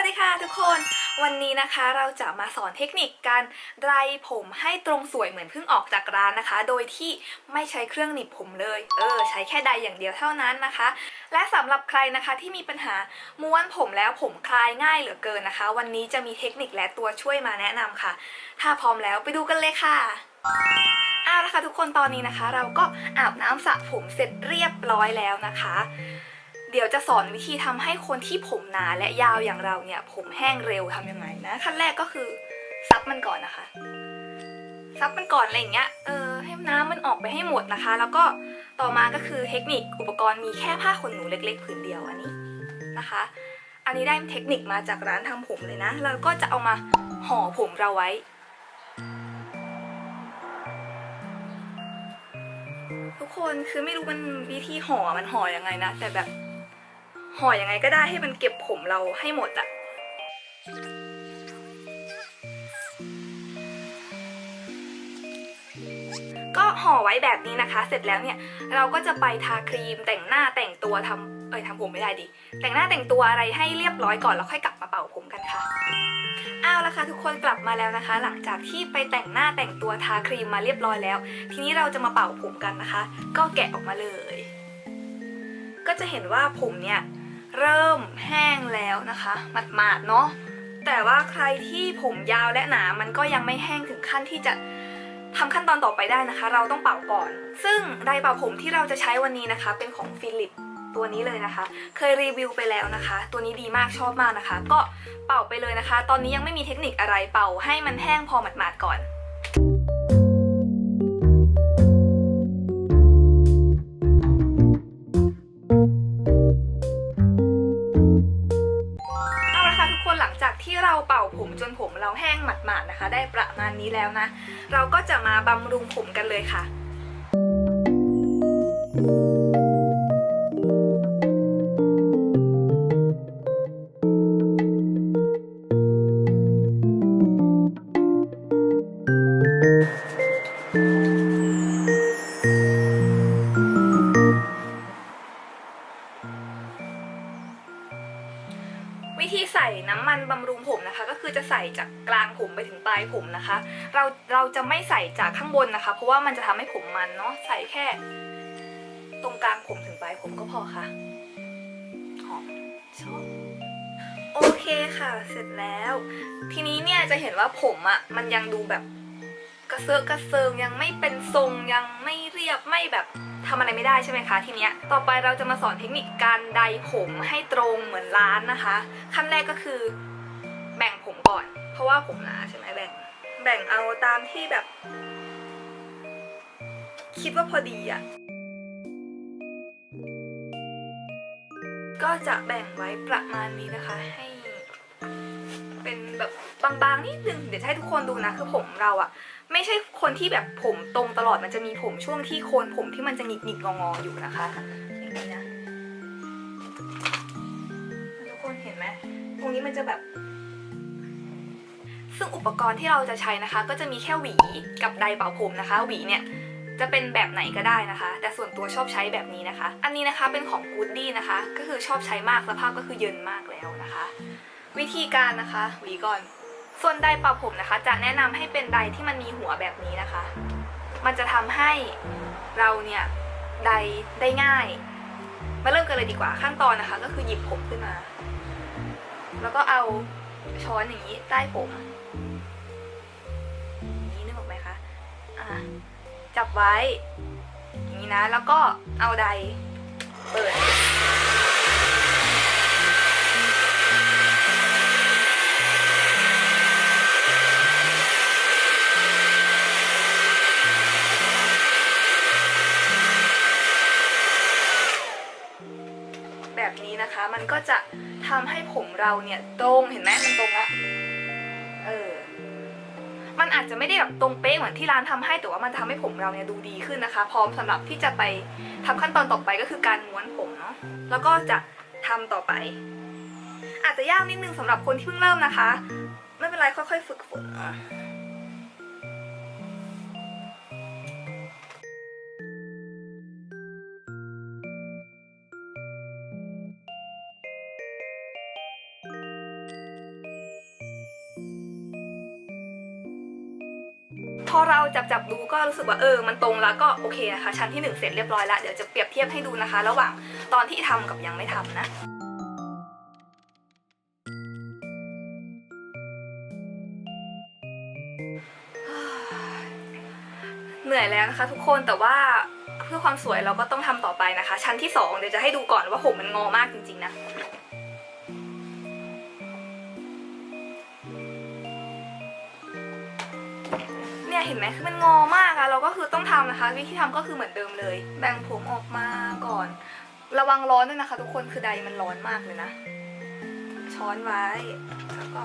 วัสดีค่ะทุกคน วันนี้นะคะเราจะมาสอนเทคนิคการไดรผมให้ตรงสวยเหมือนเพิ่งออกจากร้านนะคะ โดยที่ไม่ใช้เครื่องหนีบผมเลย เออ ใช้แค่ไดร์อย่างเดียวเท่านั้นนะคะ และสำหรับใครนะคะที่มีปัญหาม้วนผมแล้วผมคลายง่ายเหลือเกินนะคะ วันนี้จะมีเทคนิคและตัวช่วยมาแนะนำค่ะ ถ้าพร้อมแล้วไปดูกันเลยค่ะเอาละค่ะทุกคนตอนนี้นะคะ เราก็อาบน้ำสระผมเสร็จเรียบร้อยแล้วนะคะ เดี๋ยวจะสอนวิธีทำให้คนที่ผมหนาและยาวอย่างเราเนี่ย ผมแห้งเร็วทำยังไงนะ ขั้นแรกก็คือซับมันก่อนนะคะ ซับมันก่อนอะไรอย่างเงี้ย เออ ให้น้ำมันออกไปให้หมดนะคะ แล้วก็ต่อมาก็คือเทคนิคอุปกรณ์มีแค่ผ้าขนหนูเล็ก ๆ ผืนเดียวอันนี้นะคะ อันนี้ได้เทคนิคมาจากร้านทำผมเลยนะเราก็จะเอามาห่อผมเราไว้ทุกคนคือไม่รู้มันวิธีห่อมันห่อยังไงนะ แต่แบบ ห่อยังไงก็ได้ให้มันเก็บผมเราให้หมดอะก็ห่อไว้แบบนี้นะคะ เสร็จแล้วเนี่ยเราก็จะไปทาครีมแต่งหน้าแต่งตัวทำเอ้ยทำผมไม่ได้ดิ แต่งหน้าแต่งตัวอะไรให้เรียบร้อยก่อนแล้วค่อยกลับมาเป่าผมกันค่ะเอาละค่ะทุกคนกลับมาแล้วนะคะ หลังจากที่ไปแต่งหน้าแต่งตัวทาครีมมาเรียบร้อยแล้ว ทีนี้เราจะมาเป่าผมกันนะคะ ก็แกะออกมาเลย ก็จะเห็นว่าผมเนี่ย เริ่มแห้งแล้วนะคะหมาดๆเนาะแต่ว่าใครที่ผมยาวและหนามันก็ยังไม่แห้งถึงขั้นที่จะทำขั้นตอนต่อไปได้นะคะ เราต้องเป่าก่อน ซึ่งไดร์เป่าผมที่เราจะใช้วันนี้นะคะ เป็นของฟิลิปตัวนี้เลยนะคะ เคยรีวิวไปแล้วนะคะ ตัวนี้ดีมากชอบมากนะคะ ก็เป่าไปเลยนะคะ ตอนนี้ยังไม่มีเทคนิคอะไรเป่าให้มันแห้งพอหมาดๆก่อน นผมเราแห้งหมาดๆนะคะ ได้ประมาณนี้แล้วนะ เราก็จะมาบำรุงผมกันเลยค่ะ เราเราจะไม่ใส่จากข้างบนนะคะ เพราะว่ามันจะทำให้ผมมันเนาะใส่แค่ ตรงกลางผมถึงปลายผมก็พอค่ะหอมชอบโอเคค่ะ เสร็จแล้ว ทีนี้เนี่ยจะเห็นว่าผมอะ่ะมันยังดูแบบกระเซาะกระเซิงยังไม่เป็นทรงยังไม่เรียบไม่แบบทำอะไรไม่ได้ใช่ไหมคะทีเนี้ยต่อไปเราจะมาสอนเทคนิคการไดผมให้ตรงเหมือนร้านนะคะ ขั้นแรกก็คือแบ่งผมก่อน เพราะว่าผมหนาใช่ไหมแบ่ง แบ่งเอาตามที่แบบ คิดว่าพอดีอะ่ะ ก็จะแบ่งไว้ประมาณนี้นะคะ ให้ เป็นแบบบางๆนิดนึงเดี๋ยวให้ทุกคนดูนะคือผมเราอะไม่ใช่คนที่แบบผมตรงตลอดมันจะมีผมช่วงที่โคนผมที่มันจะหงิกหงิกงอๆอยู่นะคะอย่างนี้นะทุกคนเห็นไหมตรงนี้มันจะแบบ ซึ่งอุปกรณ์ที่เราจะใช้นะคะ ก็จะมีแค่หวีกับไดร์เป่าผมนะคะ หวีเนี่ยจะเป็นแบบไหนก็ได้นะคะ แต่ส่วนตัวชอบใช้แบบนี้นะคะ อันนี้นะคะเป็นของ Goody นะคะ ก็คือชอบใช้มากสภาพก็คือเยินมากแล้วนะคะ วิธีการนะคะหวีก่อน ส่วนไดร์เป่าผมนะคะ จะแนะนำให้เป็นไดร์ที่มันมีหัวแบบนี้นะคะ มันจะทำให้เราเนี่ยไดร์ได้ง่าย มาเริ่มกันเลยดีกว่าขั้นตอนนะคะ ก็คือหยิบผมขึ้นมา แล้วก็เอาช้อนอย่างนี้ใต้ผม จับไว้อย่างนี้นะ แล้วก็เอาไดร์เปิด แบบนี้นะคะ มันก็จะทำให้ผมเราเนี่ยตรงเห็นไหมมันตรงละ มันอาจจะไม่ได้แบบตรงเป๊ะเหมือนที่ร้านทำให้แต่ว่ามันทำให้ผมเราเนี่ยดูดีขึ้นนะคะ พร้อมสำหรับที่จะไปทำขั้นตอนต่อไปก็คือการม้วนผมเนาะแล้วก็จะทำต่อไป อาจจะยากนิดนึงสำหรับคนที่เพิ่งเริ่มนะคะ ไม่เป็นไรค่อยๆ ฝึกฝน จับจับดูก็รู้สึกว่าเออมันตรงแล้วก็โอเคนะคะชั้นที่หนึ่งเสร็จเรียบร้อยแล้วเดี๋ยวจะเปรียบเทียบให้ดูนะคะ ระหว่างตอนที่ทำกับยังไม่ทำนะเหนื่อยแล้วนะคะ ทุกคนแต่ว่าเพื่อความสวยเราก็ต้องทำต่อไปนะคะ ชั้นที่สองเดี๋ยวจะให้ดูก่อนว่าผมมันงอมากจริงๆนะ เห็นไหมคือมันงอมากอะเราก็คือต้องทำนะคะ วิธีทำก็คือเหมือนเดิมเลย แบ่งผมออกมาก่อน ระวังร้อนด้วยนะคะ ทุกคนคือใดมันร้อนมากเลยนะ ช้อนไว้แล้วก็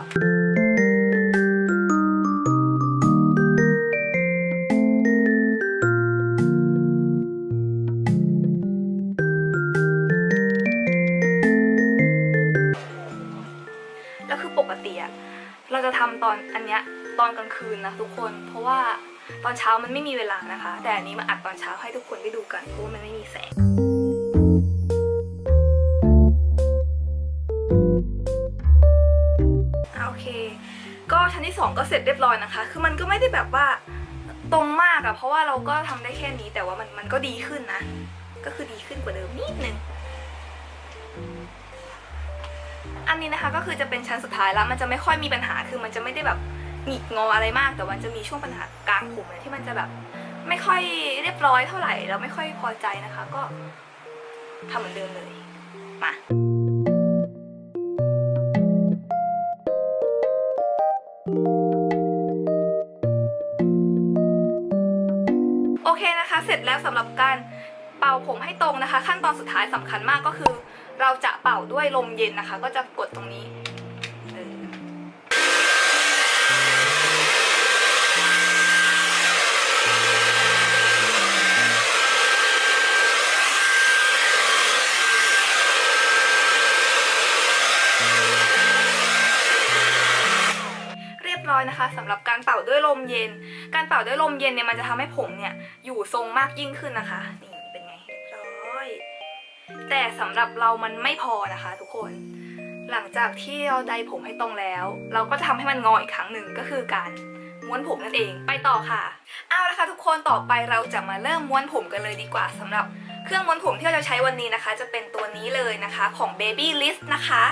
คืนนะทุกคน เพราะว่าตอนเช้ามันไม่มีเวลานะคะ แต่อันนี้มาอัดตอนเช้าให้ทุกคนได้ดูกันเพราะว่ามันไม่มีแสงโอเค ก็ชั้นที่สองก็เสร็จเรียบร้อยนะคะ คือมันก็ไม่ได้แบบว่าตรงมากอะเพราะว่าเราก็ทำได้แค่นี้แต่ว่ามันมันก็ดีขึ้นนะ ก็คือดีขึ้นกว่าเดิมนิดนึงอันนี้นะคะก็คือจะเป็นชั้นสุดท้ายแล้ว มันจะไม่ค่อยมีปัญหาคือมันจะไม่ได้แบบ หงิกงออะไรมาก แต่มันจะมีช่วงปัญหากลางผมที่มันจะแบบไม่ค่อยเรียบร้อยเท่าไหร่แล้วไม่ค่อยพอใจนะคะ ก็ทำเหมือนเดิมเลยมาโอเคนะคะเสร็จแล้วสำหรับการเป่าผมให้ตรงนะคะ ขั้นตอนสุดท้ายสำคัญมากก็คือ เราจะเป่าด้วยลมเย็นนะคะ ก็จะกดตรงนี้เออเรียบร้ อยนะคะสำหรับการเป่าด้วยลมเย็น การเป่าด้วยลมเย็นเนี่ยมันจะทำให้ผมเนี่ยอยู่ทรงมากยิ่งขึ้นนะคะ นี่เป็นไงเรียบร้อย แต่สำหรับเรามันไม่พอนะคะ ทุกคน หลังจากที่เราไดผมให้ตรงแล้ว เราก็จะทำให้มันงออีกครั้งหนึ่งก็คือการม้วนผมนั่นเองไปต่อค่ะ เอาละค่ะทุกคนต่อไปเราจะมาเริ่มม้วนผมกันเลยดีกว่าสำหรับเครื่องม้วนผมที่เราจะใช้วันนี้นะคะ จะเป็นตัวนี้เลยนะคะของ Baby List นะคะ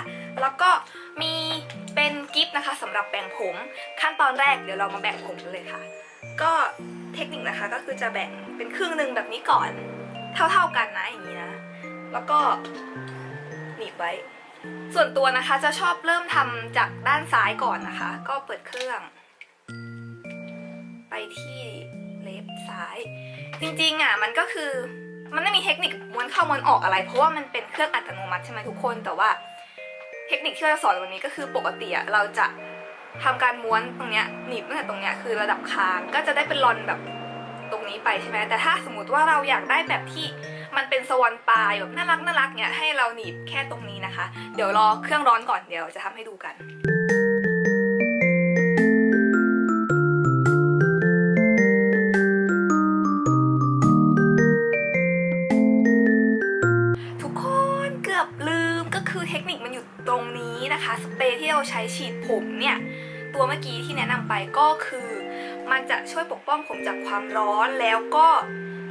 แล้วก็มี เป็นกิฟต์นะคะสำหรับแบ่งผมขั้นตอนแรกเดี๋ยวเรามาแบ่งผมกันเลยค่ะ ก็เทคนิคนะคะก็คือจะแบ่งเป็นครึ่งหนึ่งแบบนี้ก่อน เท่าๆกันนะอย่างนี้นะ แล้วก็หนีบไว้ ส่วนตัวนะคะจะชอบเริ่มทำจากด้านซ้ายก่อนนะคะ ก็เปิดเครื่อง ไปที่เล็บซ้าย จริงๆอะมันก็คือมันไม่มีเทคนิคม้วนเข้าม้วนออกอะไร เพราะว่ามันเป็นเครื่องอัตโนมัติใช่ไหมทุกคนแต่ว่า เทคนิคที่เราจะสอนวันนี้ก็คือปกติอะเราจะทำการม้วนตรงเนี้ยหนีบตั้งแต่ตรงเนี้ยคือระดับคางก็จะได้เป็นรอนแบบตรงนี้ไปใช่ไหมแต่ถ้าสมมติว่าเราอยากได้แบบที่มันเป็นสวอนปลายแบบน่ารักน่ารักเนี่ยให้เราหนีบแค่ตรงนี้นะคะ เดี๋ยวรอเครื่องร้อนก่อนเดี๋ยวจะทำให้ดูกันู่ตรงนี้นะคะ สเปรย์ที่เราใช้ฉีดผมเนี่ย ตัวเมื่อกี้ที่แนะนำไปก็คือ มันจะช่วยปกป้องผมจากความร้อนแล้วก็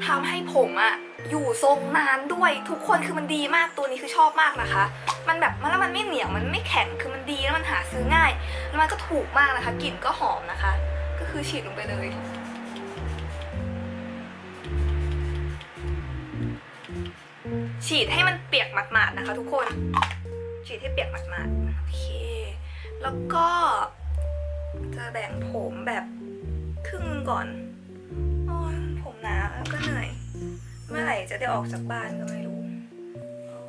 ทำให้ผมอะอยู่ทรงนานด้วยทุกคนคือมันดีมากตัวนี้คือชอบมากนะคะ มันแบบมันแล้วมันไม่เหนียวมันไม่แข็งคือมันดีแล้วมันหาซื้อง่าย แล้วมันก็ถูกมากนะคะกลิ่นก็หอมนะคะ ก็คือฉีดลงไปเลยฉีดให้มันเปียกหมาดๆนะคะทุกคน ฉีดให้เปียกมาดๆโอเค แล้วก็จะแบ่งผมแบบครึ่งก่อนโอ้ยผมหนาแล้วก็เหนื่อย เมื่อไหร่จะได้ออกจากบ้านก็ไม่รู้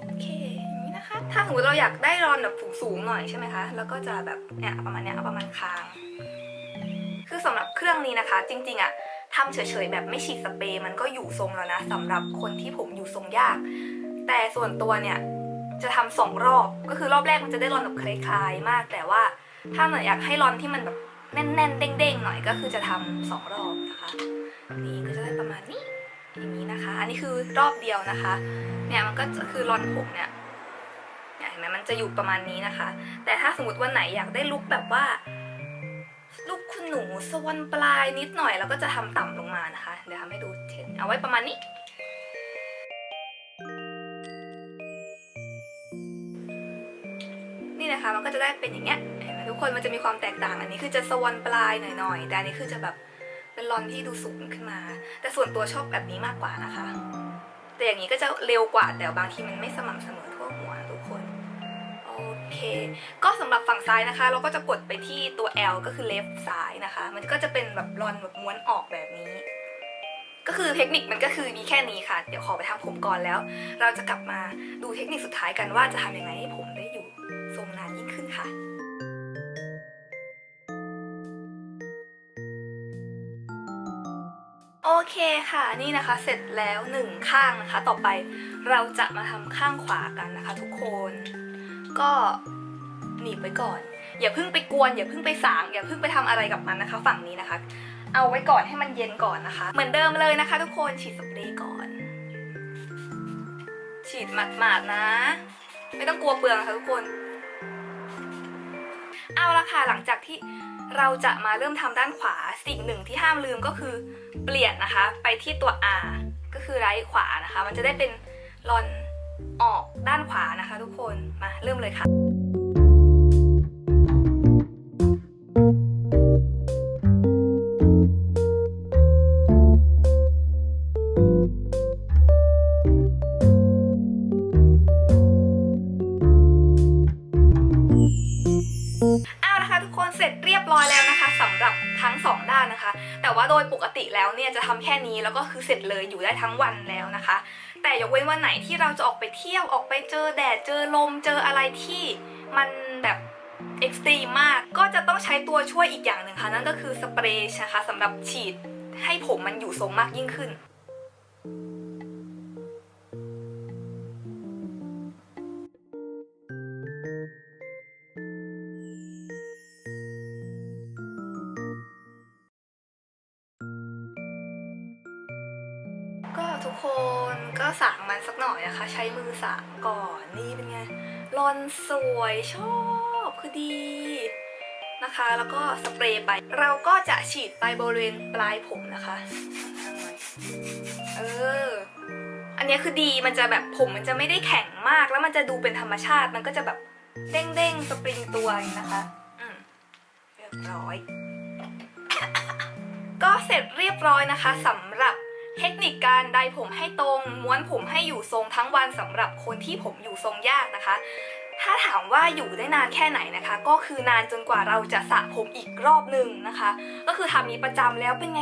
โอเคอย่างนี้นะคะ ถ้าสมมติเราอยากได้รอนแบบสูงๆหน่อยใช่ไหมคะ แล้วก็จะแบบเนี่ยประมาณเนี้ยประมาณคาง คือสำหรับเครื่องนี้นะคะ จริงๆอะทำเฉยๆแบบไม่ฉีดสเปรย์มันก็อยู่ทรงแล้วนะสำหรับคนที่ผมอยู่ทรงยาก แต่ส่วนตัวเนี่ย จะทำสองรอบ ก็คือรอบแรกมันจะได้รอนแบบคล้ายๆมาก แต่ว่าถ้าหมือนอยากให้รอนที่มันแบบแน่นๆ เด้งๆ หน่อยก็คือจะทำสองรอบนะคะ นี่ก็จะได้ประมาณนี้อย่างนี้นะคะ อันนี้คือรอบเดียวนะคะ เนี่ยมันก็จะคือรอนผมเนี่ยเนี่ยเห็นไหมมันจะอยู่ประมาณนี้นะคะ แต่ถ้าสมมติวันไหนอยากได้ลุคแบบว่าลูกคุณหนูสวนปลายนิดหน่อยแล้วก็จะทำต่ำลงมานะคะ เดี๋ยวทำให้ดูเช่นเอาไว้ประมาณนี้ มันก็จะได้เป็นอย่างเงี้ยทุกคนมันจะมีความแตกต่างอันนี้คือจะสวนปลายหน่อยๆแต่อันนี้คือจะแบบเป็นรอนที่ดูสูงขึ้นมา แต่ส่วนตัวชอบแบบนี้มากกว่านะคะ แต่อย่างนี้ก็จะเร็วกว่าแต่บางทีมันไม่สม่ำเสมอทั่วหัวทุกคนโอเค ก็สำหรับฝั่งซ้ายนะคะ เราก็จะกดไปที่ตัว L ก็คือ left ซ้ายนะคะ มันก็จะเป็นแบบรอนแบบม้วนออกแบบนี้ ก็คือเทคนิคมันก็คือมีแค่นี้ค่ะ เดี๋ยวขอไปทำผมก่อนแล้ว เราจะกลับมาดูเทคนิคสุดท้ายกันว่าจะทำยังไงให้ผม ค่ะโอเคค่ะนี่นะคะเสร็จแล้วหนึ่งข้างนะคะ ต่อไปเราจะมาทำข้างขวากันนะคะ ทุกคน ก็หนีบไว้ก่อน อย่าเพิ่งไปกวน อย่าเพิ่งไปสาง อย่าเพิ่งไปทำอะไรกับมันนะคะ ฝั่งนี้นะคะ เอาไว้ก่อนให้มันเย็นก่อนนะคะ เหมือนเดิมเลยนะคะ ทุกคนฉีดสเปรย์ก่อน ฉีดหมาดๆนะ ไม่ต้องกลัวเปลืองนะคะทุกคน เอาละค่ะหลังจากที่เราจะมาเริ่มทำด้านขวาสิ่งหนึ่งที่ห้ามลืมก็คือเปลี่ยนนะคะไปที่ตัว R ก็คือไร้ขวานะคะ มันจะได้เป็นรอนออกด้านขวานะคะ ทุกคนมาเริ่มเลยค่ะ ว่าโดยปกติแล้วเนี่ยจะทำแค่นี้แล้วก็คือเสร็จเลยอยู่ได้ทั้งวันแล้วนะคะ แต่ยกเว้นวันไหนที่เราจะออกไปเที่ยวออกไปเจอแดดเจอลมเจออะไรที่มันแบบเอ็กซ์ตรีมมากก็จะต้องใช้ตัวช่วยอีกอย่างหนึ่งค่ะนั่นก็คือสเปรย์นะคะสำหรับฉีดให้ผมมันอยู่ทรงมากยิ่งขึ้น คนก็สางมันสักหน่อยนะคะ ใช้มือสางก่อนนี่เป็นไงรอนสวยชอบคือดีนะคะ แล้วก็สเปรย์ไป เราก็จะฉีดไปบริเวณปลายผมนะคะอยเออ อันนี้คือดีมันจะแบบผมมันจะไม่ได้แข็งมาก แล้วมันจะดูเป็นธรรมชาติ มันก็จะแบบเด้งๆสปริงตัวอย่างนี้นะคะ อืมเรียบร้อย ก็เสร็จเรียบร้อยนะคะสำหรับ เทคนิคการไดผมให้ตรง ม้วนผมให้อยู่ทรงทั้งวันสำหรับคนที่ผมอยู่ทรงยากนะคะ ถ้าถามว่าอยู่ได้นานแค่ไหนนะคะ ก็คือนานจนกว่าเราจะสระผมอีกรอบหนึ่งนะคะ ก็คือทำนี้ประจำแล้วเป็นไง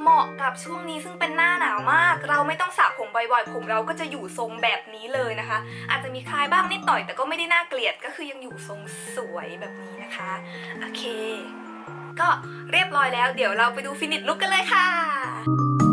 เหมาะกับช่วงนี้ซึ่งเป็นหน้าหนาวมาก เราไม่ต้องสระผมบ่อยๆ ผมเราก็จะอยู่ทรงแบบนี้เลยนะคะ อาจจะมีคลายบ้างนิดหน่อยแต่ก็ไม่ได้น่าเกลียดก็คือยังอยู่ทรงสวยแบบนี้นะคะโอเค ก็เรียบร้อยแล้ว เดี๋ยวเราไปดูฟินิชลุกกันเลยค่ะ